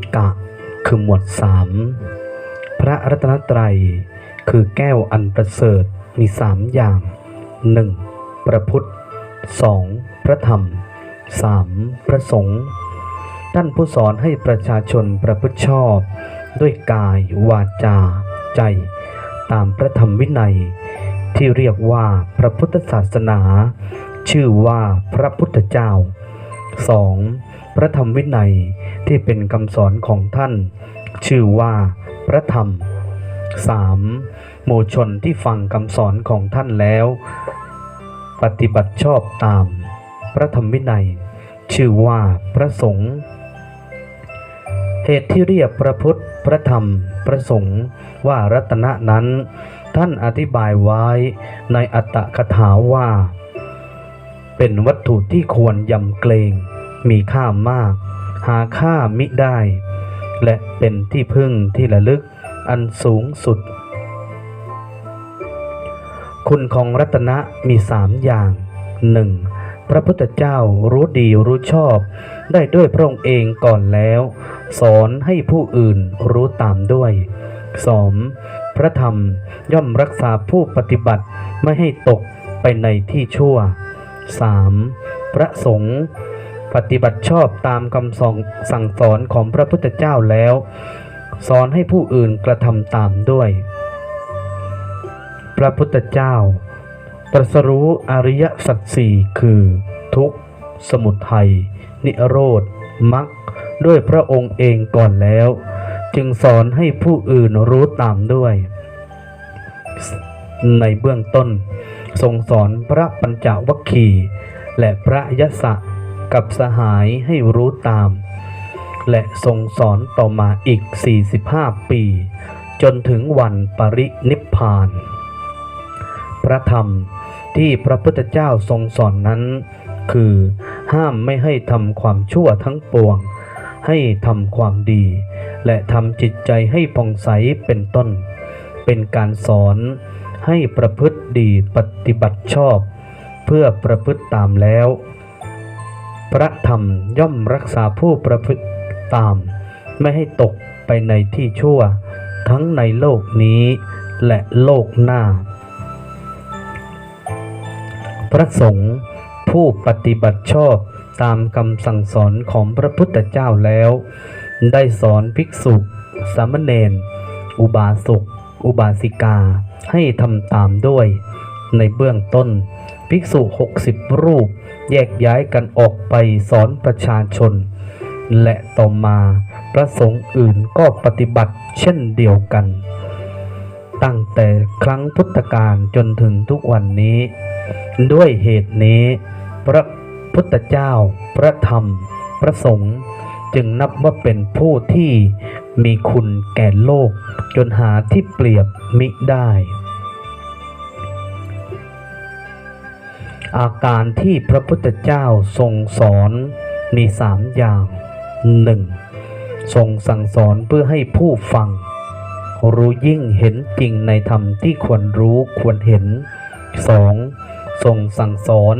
ติกะ คือหมวดสามพระรัตนตรัย คือแก้วอันประเสริฐมีสามอย่างหนึ่งพระพุทธสองพระธรรมสามพระสงฆ์ท่านผู้สอนให้ประชาชนประพฤติชอบ ด้วยกายวาจา ใจ ตามพระธรรมวินัย ที่เรียกว่าพระพุทธศาสนา ชื่อว่าพระพุทธเจ้า 2. พระธรรมวินัย ที่เป็นคำสอนของท่าน ชื่อว่าพระธรรม 3. หมู่ชนที่ฟังคำสอนของท่านแล้ว ปฏิบัติชอบตาม พระธรรมวินัย ชื่อว่าพระสงฆ์เหตุที่เรียกพระพุทธ พระธรรม พระสงฆ์ว่ารัตนะนั้น ท่านอธิบายไว้ในอัตตคถาว่า เป็นวัตถุที่ควรยำเกรง มีค่ามาก หาค่ามิได้ และเป็นที่พึ่งที่ระลึกอันสูงสุด คุณของรัตนะมีสามอย่างหนึ่งพระพุทธเจ้ารู้ดีรู้ชอบ ได้ด้วยพระองค์เองก่อนแล้ว สอนให้ผู้อื่นรู้ตามด้วย 2. พระธรรมย่อมรักษาผู้ปฏิบัติไม่ให้ตกไปในที่ชั่ว 3. พระสงฆ์ ปฏิบัติชอบตามคำสอนสั่งสอนของพระพุทธเจ้าแล้ว สอนให้ผู้อื่นกระทำตามด้วย พระพุทธเจ้า ตรัสรู้อริยสัจสี่คือ ทุกข์ สมุทัย นิโรธมรรคด้วยพระองค์เองก่อนแล้ว จึงสอนให้ผู้อื่นรู้ตามด้วย ในเบื้องต้นทรงสอนพระปัญจวัคคีย์และพระยศะ กับสหายให้รู้ตาม และทรงสอนต่อมาอีก 45 ปี จนถึงวันปรินิพพาน พระธรรมที่พระพุทธเจ้าทรงสอนนั้น คือห้ามไม่ให้ทำความชั่วทั้งปวง ให้ทำความดี และทำจิตใจให้ผ่องใสเป็นต้น เป็นการสอนให้ประพฤติดีปฏิบัติชอบ เพื่อประพฤติตามแล้ว พระธรรมย่อมรักษาผู้ประพฤติตาม ไม่ให้ตกไปในที่ชั่ว ทั้งในโลกนี้และโลกหน้า พระสงฆ์ผู้ปฏิบัติชอบตามคำสั่งสอนของพระพุทธเจ้าแล้ว ได้สอนภิกษุสามเณรอุบาสกอุบาสิกาให้ทำตามด้วย ในเบื้องต้น ภิกษุ 60 รูป แยกย้ายกันออกไปสอนประชาชน และต่อมาพระสงฆ์อื่นก็ปฏิบัติเช่นเดียวกัน ตั้งแต่ครั้งพุทธกาลจนถึงทุกวันนี้ ด้วยเหตุนี้ พระพุทธเจ้า พระธรรม พระสงฆ์จึงนับว่าเป็นผู้ที่มีคุณแก่โลก จนหาที่เปรียบมิได้ อาการที่พระพุทธเจ้าทรงสอนมีสามอย่างหนึ่งทรงสั่งสอนเพื่อให้ผู้ฟัง รู้ยิ่งเห็นจริงในธรรมที่ควรรู้ควรเห็น 2. ทรงสั่งสอน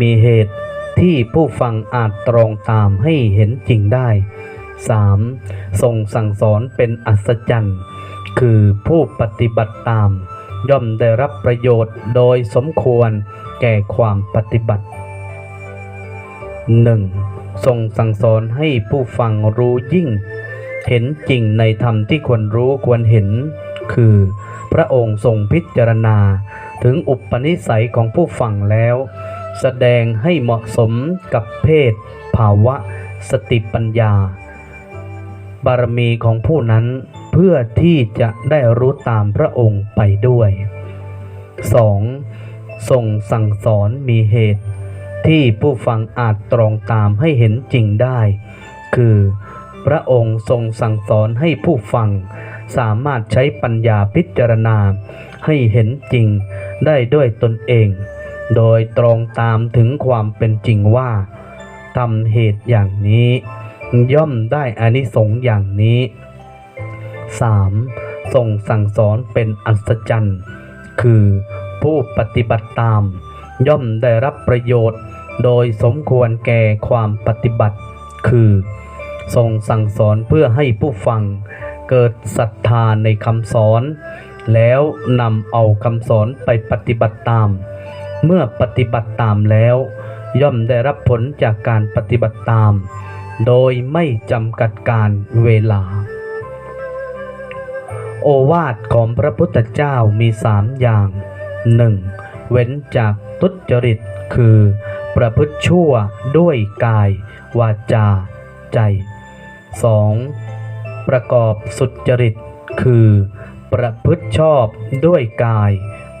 มีเหตุที่ผู้ฟังอาจตรองตามให้เห็นจริงได้ 3. ทรงสั่งสอนเป็นอัศจรรย์ คือผู้ปฏิบัติตาม ย่อมได้รับประโยชน์โดยสมควร แก่ความปฏิบัติ 1. ทรงสั่งสอนให้ผู้ฟังรู้ยิ่ง เห็นจริงในธรรมที่ควรรู้ควรเห็น คือ พระองค์ทรงพิจารณา ถึงอุปนิสัยของผู้ฟังแล้ว แสดงให้เหมาะสมกับเพศ ภาวะ สติปัญญา บารมีของผู้นั้นเพื่อที่จะได้รู้ตามพระองค์ไปด้วย 2. ทรงสั่งสอนมีเหตุ ที่ผู้ฟังอาจตรองตามให้เห็นจริงได้ คือ พระองค์ทรงสั่งสอนให้ผู้ฟัง สามารถใช้ปัญญาพิจารณา ให้เห็นจริงได้ด้วยตนเอง โดยตรองตามถึงความเป็นจริงว่าทำเหตุอย่างนี้ ย่อมได้อานิสงส์อย่างนี้ 3. ทรงสั่งสอนเป็นอัศจรรย์ คือ ผู้ปฏิบัติตาม ย่อมได้รับประโยชน์ โดยสมควรแก่ความปฏิบัติ คือ ทรงสั่งสอนเพื่อให้ผู้ฟัง เกิดศรัทธาในคำสอน แล้วนำเอาคำสอนไปปฏิบัติตาม เมื่อปฏิบัติตามแล้ว ย่อมได้รับผลจากการปฏิบัติตาม โดยไม่จำกัดการเวลาโอวาทของพระพุทธเจ้ามีสามอย่าง 1. เว้นจากทุจริต คือ ประพฤติชั่วด้วยกาย วาจา ใจ 2. ประกอบสุจริต คือ ประพฤติชอบด้วยกาย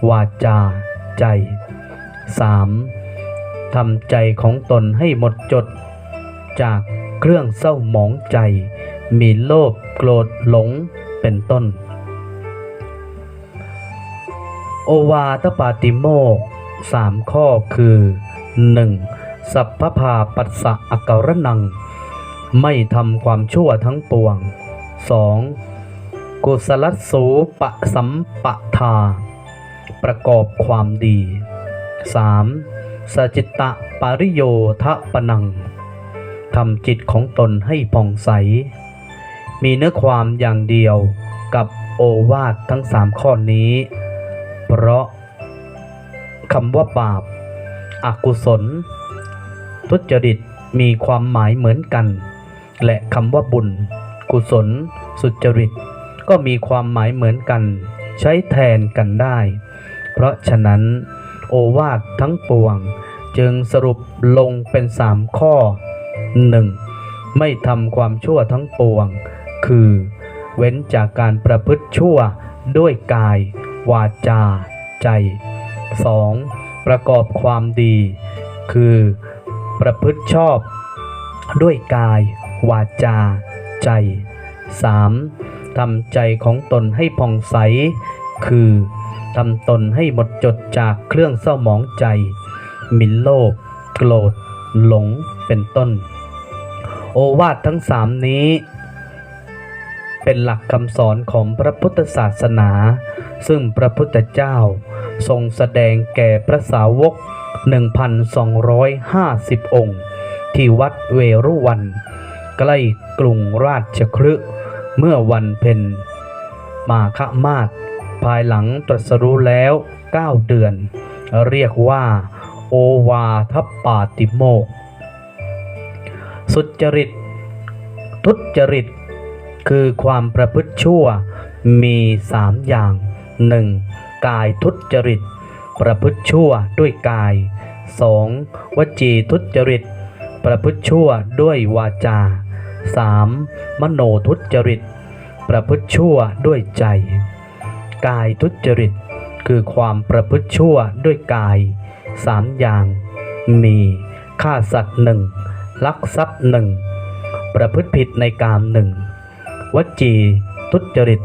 วาจา ใจ 3. ทำใจของตนให้หมดจด จากเครื่องเศร้าหมองใจ มีโลภโกรธหลงเป็นต้น โอวาทปาติโมกสามข้อคือ 1. สัพพพาปัสสะอาการนัง ไม่ทำความชั่วทั้งปวง 2. กุศลสูปะสัมปะทา ประกอบความดี 3. สจิตตะปาริโยทะปนังทำจิตของตนให้ผ่องใส มีเนื้อความอย่างเดียวกับโอวาททั้งสามข้อนี้ เพราะคำว่าบาปอากุศล ทุจริตมีความหมายเหมือนกัน และคำว่าบุญ กุศล สุจริต ก็มีความหมายเหมือนกัน ใช้แทนกันได้ เพราะฉะนั้น โอวาททั้งปวง จึงสรุปลงเป็นสามข้อ 1. ไม่ทำความชั่วทั้งปวง คือ เว้นจากการประพฤติชั่วด้วยกาย วาจา ใจ 2. ประกอบความดี คือ ประพฤติชอบ ด้วยกาย วาจา ใจ 3. ทำใจของตนให้ผ่องใส คือทำตนให้หมดจดจากเครื่องเศร้าหมองใจ มิโลภโกรธ หลงเป็นต้น โอวาททั้งสามนี้ เป็นหลักคำสอนของพระพุทธศาสนา ซึ่งพระพุทธเจ้าทรงแสดงแก่พระสาวก 1,250 องค์ ที่วัดเวรุวัน ใกล้กรุงราชคฤห์เมื่อวันเพ็ญมาฆมาศภายหลังตรัสรู้แล้ว 9 เดือน เรียกว่า โอวาทปาติโมก สุจริต ทุจริต คือความประพฤติชั่วมีสามอย่าง 1. กายทุจริต ประพฤติชั่วด้วยกาย 2. วจีทุจริต ประพฤติชั่วด้วยวาจา 3. มโนทุจริต ประพฤติชั่วด้วยใจ กายทุจริต คือความประพฤติชั่วด้วยกายสามอย่าง มีฆ่าสัตว์หนึ่งลักทรัพย์หนึ่งประพฤติผิดในกามหนึ่งวจีทุจริต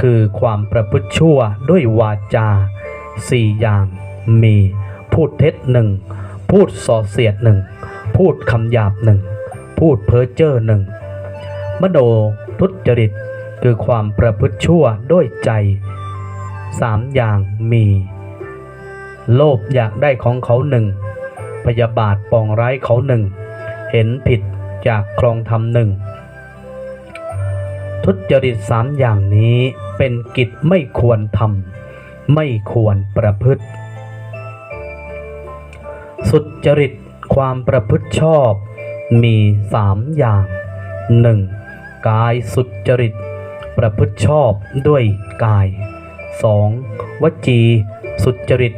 คือความประพฤติชั่วด้วยวาจาสี่อย่างมี พูดเท็จหนึ่งพูดส่อเสียดหนึ่งพูดคำหยาบหนึ่งพูดเพ้อเจ้อหนึ่งมโนทุจริต คือความประพฤติชั่วด้วยใจสามอย่างมี โลภอยากได้ของเขาหนึ่งพยาบาทปองร้ายเขาหนึ่งเห็นผิดจากครองธรรมหนึ่ง ทุจริตสามอย่างนี้เป็นกิจไม่ควรทำไม่ควรประพฤติ สุจริตความประพฤติชอบมีสามอย่างหนึ่งกายสุจริต ประพฤติชอบด้วยกาย 2. วจี สุจริต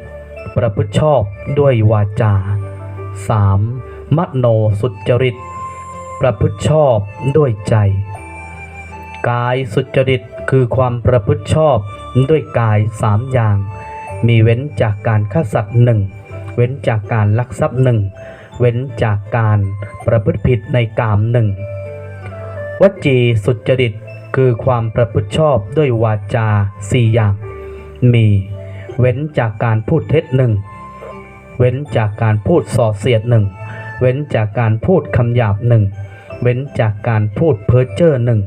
ประพฤติชอบด้วยวาจา 3. มโนสุจริต ประพฤติชอบด้วยใจ กายสุจริตคือความประพฤติชอบด้วยกายสามอย่าง มีเว้นจากการฆ่าสัตว์หนึ่งเว้นจากการลักทรัพย์หนึ่งเว้นจากการประพฤติผิดในกามหนึ่งวจีสุจริตคือความประพฤติชอบด้วยวาจาสี่อย่าง มีเว้นจากการพูดเท็จหนึ่งเว้นจากการพูดส่อเสียดหนึ่งเว้นจากการพูดคำหยาบหนึ่งเว้นจากการพูดเพ้อเจ้อหนึ่ง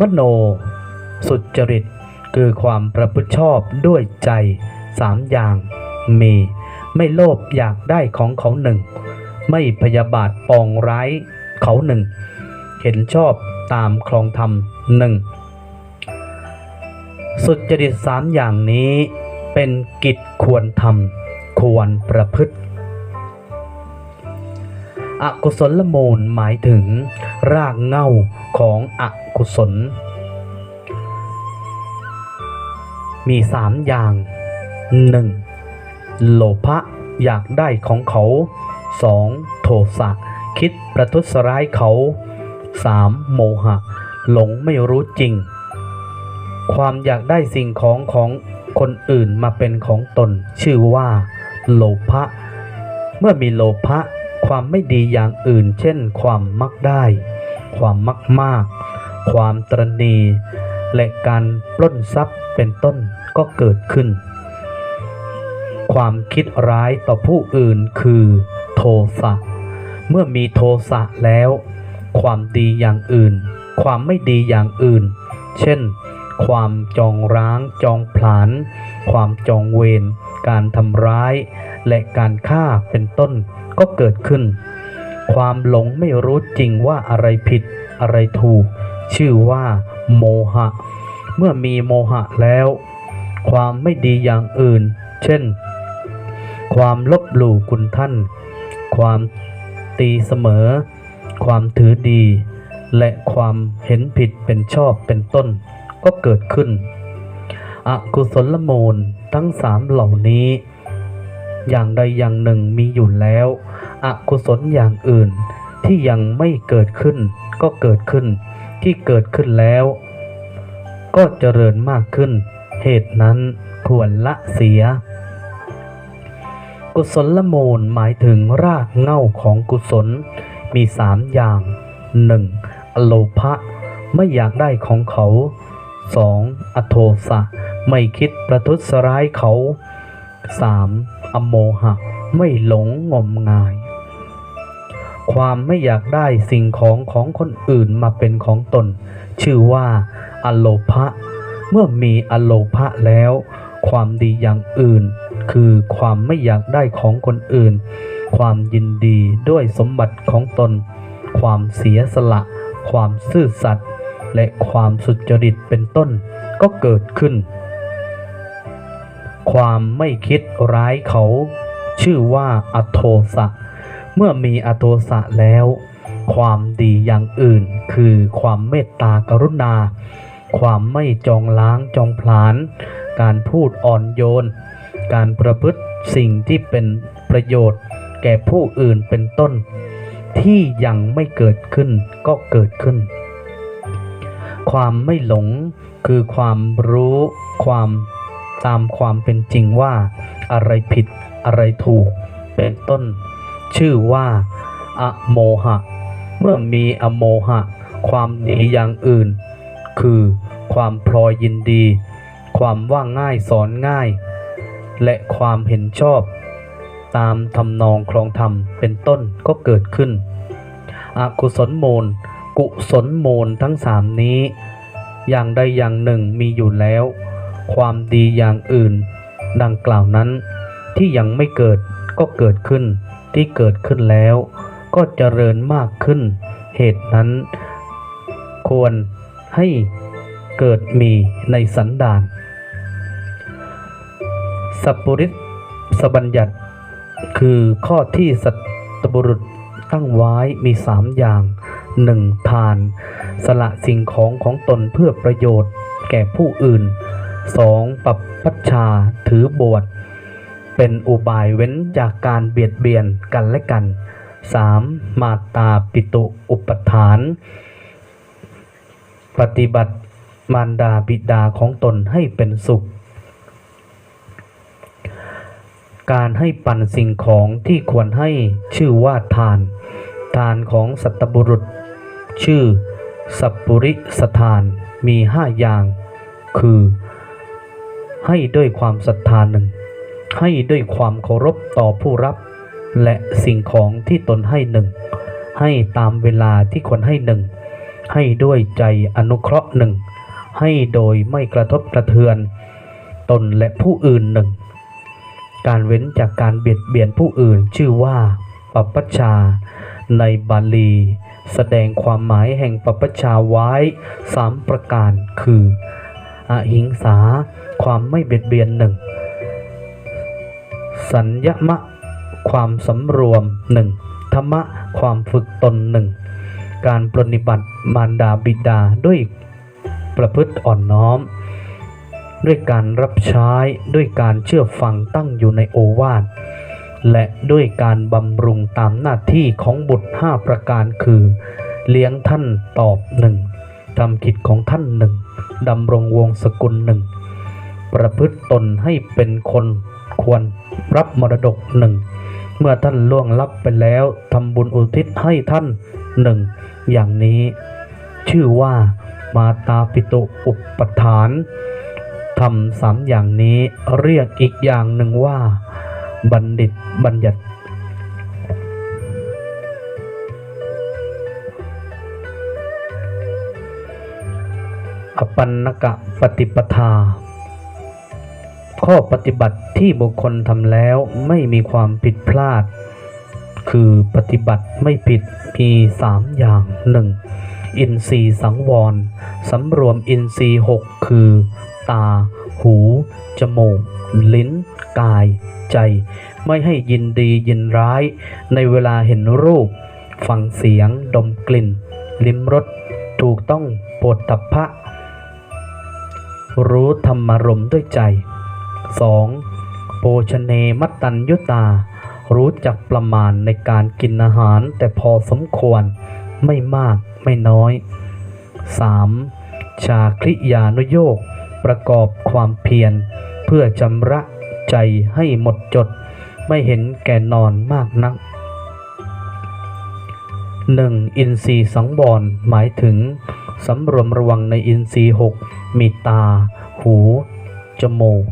มโน สุจริต คือความประพฤติชอบด้วยใจสามอย่างมี ไม่โลภอยากได้ของเขาหนึ่ง ไม่พยาบาทปองร้ายเขาหนึ่ง เห็นชอบตามคลองธรรมหนึ่งสุจริตสามอย่างนี้เป็นกิจควรทำควรประพฤติ อกุศลมูลหมายถึง รากเง้าของอกุศล มีสามอย่างหนึ่งโลภะอยากได้ของเขาสองโทสะคิดประทุษร้ายเขาสามโมหะ หลงไม่รู้จริง ความอยากได้สิ่งของของคนอื่นมาเป็นของตน ชื่อว่า โลภะเมื่อมีโลภะ ความไม่ดีอย่างอื่น เช่น ความมักได้ ความมักมาก ความตรณีและการปล้นทรัพย์เป็นต้นก็เกิดขึ้น ความคิดร้ายต่อผู้อื่นคือโทสะ เมื่อมีโทสะแล้ว ความดีอย่างอื่น ความไม่ดีอย่างอื่น เช่น ความจองร้าง จองผลาญความจองเวร การทำร้าย และการฆ่าเป็นต้น ก็เกิดขึ้น ความหลงไม่รู้จริงว่าอะไรผิดอะไรถูก ชื่อว่า โมหะ เมื่อมีโมหะแล้ว ความไม่ดีอย่างอื่น เช่น ความลบหลู่คุณท่าน ความตีเสมอ ความถือดี และความเห็นผิดเป็นชอบเป็นต้น ก็เกิดขึ้น อกุศลมูลทั้งสามเหล่านี้ อย่างใดอย่างหนึ่งมีอยู่แล้ว อกุศลอย่างอื่น ที่ยังไม่เกิดขึ้น ก็เกิดขึ้น ที่เกิดขึ้นแล้ว ก็เจริญมากขึ้น เหตุนั้นควรละเสีย กุศลมูลหมายถึงรากเง้าของกุศลมีสามอย่าง 1. อโลภะไม่อยากได้ของเขา 2. อโทสะไม่คิดประทุษร้ายเขา 3. อโมหะ ไม่หลงงมงาย ความไม่อยากได้สิ่งของของคนอื่นมาเป็นของตน ชื่อว่าอโลภะเมื่อมีอโลภะแล้ว ความดีอย่างอื่น คือความไม่อยากได้ของคนอื่น ความยินดีด้วยสมบัติของตน ความเสียสละ ความซื่อสัตย์และความสุจริตเป็นต้นก็เกิดขึ้น ความไม่คิดร้ายเขา ชื่อว่าอโทสะ เมื่อมีอโทสะแล้ว ความดีอย่างอื่น คือความเมตตากรุณา ความไม่จองล้างจองผลาญ การพูดอ่อนโยน การประพฤติสิ่งที่เป็นประโยชน์ แก่ผู้อื่นเป็นต้น ที่ยังไม่เกิดขึ้นก็เกิดขึ้น ความไม่หลงคือความรู้ความ ตามความเป็นจริงว่าอะไรผิดอะไรถูก เป็นต้น ชื่อว่า อโมหะ เมื่อมีอโมหะ ความดีอย่างอื่น คือความพลอยยินดี ความว่าง่ายสอนง่าย และความเห็นชอบ ตามทำนองคลองธรรมเป็นต้นก็เกิดขึ้น อกุศลมูลกุศลมูลทั้งสามนี้ อย่างใดอย่างหนึ่งมีอยู่แล้ว ความดีอย่างอื่น ดังกล่าวนั้น ที่ยังไม่เกิดก็เกิดขึ้น ที่เกิดขึ้นแล้ว ก็เจริญมากขึ้น เหตุนั้น ควรให้เกิดมีในสันดานสัพปุริสบัญญัติ คือข้อที่สัตบุรุษตั้งไว้มีสามอย่าง 1. ทาน สละสิ่งของของตนเพื่อประโยชน์แก่ผู้อื่น 2. ปับปัชชาถือบวชเป็นอุบายเว้นจากการเบียดเบียนกันและกัน 3. มาตาปิตุอุปทาน ปฏิบัติมารดาบิดาของตนให้เป็นสุข การให้ปันสิ่งของที่ควรให้ชื่อว่าทาน ทานของสัตบุรุษ ชื่อ สัพปุริสทานมีห้าอย่าง คือ ให้ด้วยความศรัทธาหนึ่ง ให้ด้วยความเคารพต่อผู้รับ และสิ่งของที่ตนให้หนึ่ง ให้ตามเวลาที่ควรให้หนึ่ง ให้ด้วยใจอนุเคราะห์หนึ่ง ให้โดยไม่กระทบกระเทือน ตนและผู้อื่นหนึ่ง การเว้นจากการเบียดเบียนผู้อื่นชื่อว่าปัปปชชาในบาลี แสดงความหมายแห่งปัปปชาไว้สามประการคือ อหิงสา ความไม่เบียดเบียนหนึ่ง สัญญมะ ความสำรวมหนึ่งธรรมะ ความฝึกตนหนึ่ง การปรนิบัติมารดาบิดาด้วยประพฤติอ่อนน้อม ด้วยการรับใช้ด้วยการเชื่อฟังตั้งอยู่ในโอวาทและด้วยการบำรุงตามหน้าที่ของบุตรห้าประการคือ เลี้ยงท่านตอบหนึ่งทำกิจของท่านหนึ่ง ดำรงวงศกุลหนึ่ง ประพฤติตนให้เป็นคนควรรับมรดกหนึ่ง เมื่อท่านล่วงลับไปแล้วทำบุญอุทิศให้ท่านหนึ่ง อย่างนี้ ชื่อว่ามาตาปิตุอุปทานทำสามอย่างนี้เรียกอีกอย่างหนึ่งว่า บัณฑิตบัญญัติ ปันนกะปฏิปทา ข้อปฏิบัติที่บุคคลทำแล้วไม่มีความผิดพลาด คือปฏิบัติไม่ผิดมีสามอย่างหนึ่งอินทรีย์สังวรสำรวมอินทรีย์หกคือ ตา หู จมูก ลิ้น กาย ใจ ไม่ให้ยินดียินร้าย ในเวลาเห็นรูป ฟังเสียง ดมกลิ่น ลิ้มรส ถูกต้องโปรดตับพพะ รู้ธรรมารมด้วยใจ 2. โภชเนมัตตัญยุตา รู้จักประมาณในการกินอาหารแต่พอสมควรไม่มากไม่น้อย 3. ชาคริยานุโยกประกอบความเพียร เพื่อจำระใจให้หมดจด ไม่เห็นแก่นอนมากนัก 1. อินทรีย์สังวรหมายถึง สำรวมระวังในอินทรีย์หกมีตา หู จมูก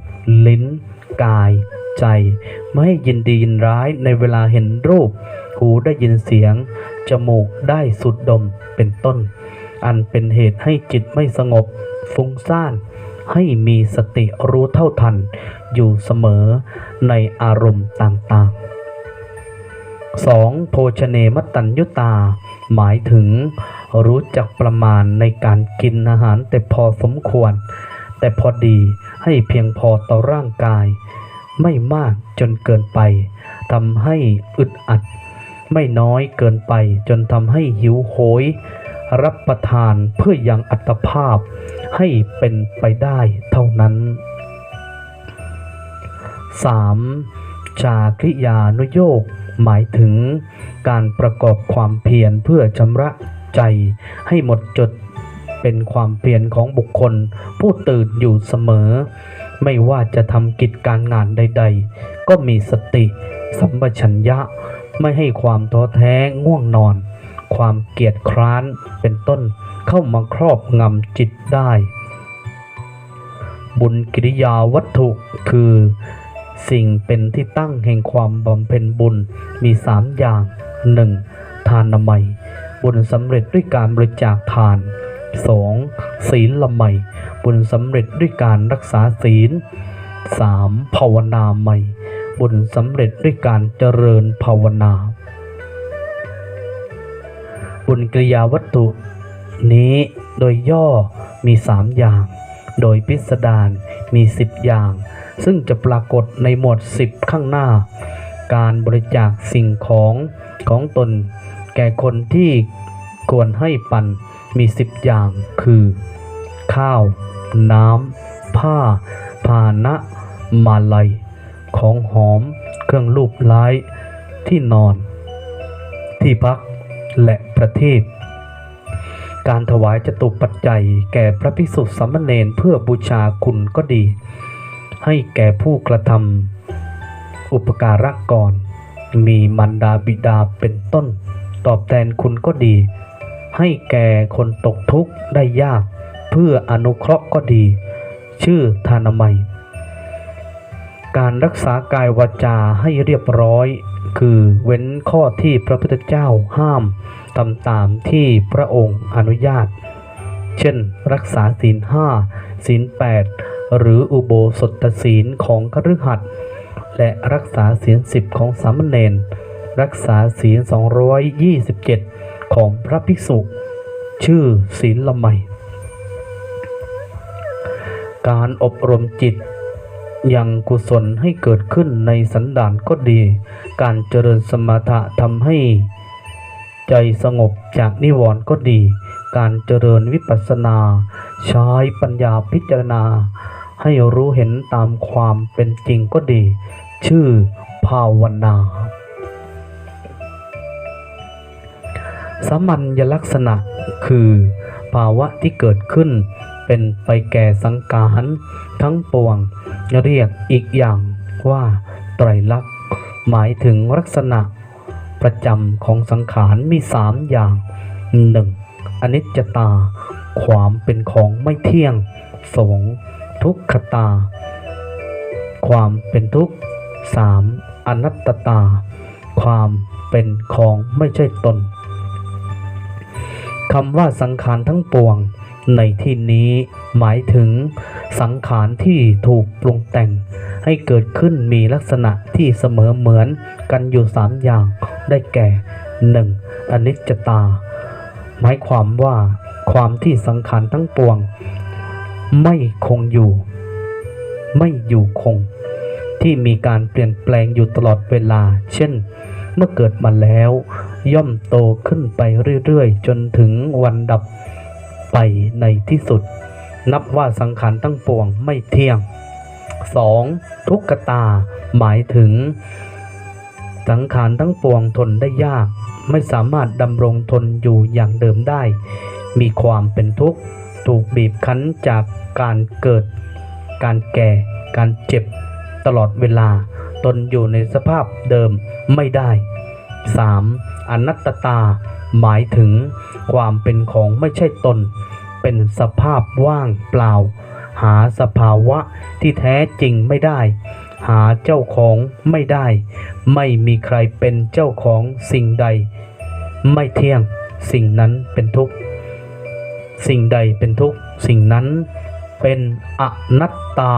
ลิ้น กาย ใจ ไม่ให้ยินดียินร้ายในเวลาเห็นรูป หูได้ยินเสียง จมูกได้สูดดมเป็นต้น อันเป็นเหตุให้จิตไม่สงบ ฟุ้งซ่านให้มีสติรู้เท่าทัน อยู่เสมอในอารมณ์ต่างๆ 2. โภชเนมตัญยุตา หมายถึง รู้จักประมาณในการกินอาหารแต่พอสมควร แต่พอดีให้เพียงพอต่อร่างกาย ไม่มากจนเกินไปทำให้อึดอัด ไม่น้อยเกินไปจนทำให้หิวโหย รับประทานเพื่อยังอัตภาพให้เป็นไปได้เท่านั้น 3. ชาคริยานุโยกหมายถึงการประกอบความเพียรเพื่อชำระ ใจให้หมดจดเป็นความเพียรของบุคคล ผู้ตื่นอยู่เสมอ ไม่ว่าจะทำกิจการงานใด ๆ ก็มีสติ สัมปชัญญะ ไม่ให้ความท้อแท้ง่วงนอน ความเกียจคร้านเป็นต้นเข้ามาครอบงำจิตได้ บุญกิริยาวัตถุคือสิ่งเป็นที่ตั้งแห่งความบำเพ็ญบุญมีสามอย่าง 1. ทานนามัย บุญสำเร็จด้วยการบริจาคทาน 2. ศีลละไมบุญสำเร็จด้วยการรักษาศีล 3. ภาวนาใหม่บุญสำเร็จด้วยการเจริญภาวนา บุญกิริยาวัตถุ นี้โดยย่อมีสามอย่าง โดยพิสดารมีสิบอย่าง ซึ่งจะปรากฏในหมวดสิบข้างหน้า การบริจาคสิ่งของของตน แก่คนที่ควรให้ปันมีสิบอย่างคือ ข้าว น้ำ ผ้าพานะมาลัย ของหอม เครื่องลูบไล้ที่นอน ที่พักและประทีปการถวายจตุปัจจัย แก่พระภิกษุสามเณรเพื่อบูชาคุณก็ดี ให้แก่ผู้กระทำอุปการะก่อน มีมันดาบิดาเป็นต้น ตอบแทนคุณก็ดี ให้แก่คนตกทุกข์ได้ยาก เพื่ออนุเคราะห์ก็ดี ชื่อทานามัย การรักษากายวาจาให้เรียบร้อย คือเว้นข้อที่พระพุทธเจ้าห้ามทำตามที่พระองค์อนุญาต เช่น รักษาศีลห้าศีลแปดหรืออุโบสถศีลของคฤหัสถ์และรักษาศีลสิบของสามเณร รักษาศีล 227 ของพระภิกษุ ชื่อศีลละไม การอบรมจิตยังกุศลให้เกิดขึ้นในสันดานก็ดี การเจริญสมถะทำให้ ใจสงบจากนิวรณ์ก็ดี การเจริญวิปัสสนา ใช้ปัญญาพิจารณา ให้รู้เห็นตามความเป็นจริงก็ดี ชื่อภาวนา สามัญลักษณะคือ ภาวะที่เกิดขึ้น เป็นไปแก่สังขารทั้งปวง เรียกอีกอย่างว่าไตรลักษณ์ หมายถึงลักษณะประจำของสังขารมีสามอย่างหนึ่งอนิจจตา ความเป็นของไม่เที่ยงสองทุกขตา ความเป็นทุกข์สามอนัตตา ความเป็นของไม่ใช่ตน คำว่าสังขารทั้งปวง ในที่นี้หมายถึง สังขารที่ถูกปรุงแต่ง ให้เกิดขึ้นมีลักษณะที่เสมอเหมือนกันอยู่สามอย่างได้แก่ 1. อนิจจตา หมายความว่าความที่สังขารทั้งปวง ไม่คงอยู่ ไม่อยู่คง ที่มีการเปลี่ยนแปลงอยู่ตลอดเวลา เช่น เมื่อเกิดมาแล้วย่อมโตขึ้นไปเรื่อยๆ จนถึงวันดับไปในที่สุด นับว่าสังขารทั้งปวงไม่เที่ยง 2. ทุกขตาหมายถึง สังขารทั้งปวงทนได้ยาก ไม่สามารถดำรงทนอยู่อย่างเดิมได้ มีความเป็นทุกข์ ถูกบีบคั้นจากการเกิด การแก่ การเจ็บ ตลอดเวลา ตนอยู่ในสภาพเดิมไม่ได้ 3. อนัตตา หมายถึงความเป็นของไม่ใช่ตน เป็นสภาพว่างเปล่า หาสภาวะที่แท้จริงไม่ได้ หาเจ้าของไม่ได้ ไม่มีใครเป็นเจ้าของสิ่งใด ไม่เที่ยงสิ่งนั้นเป็นทุกข์ สิ่งใดเป็นทุกข์ สิ่งนั้นเป็นอนัตตา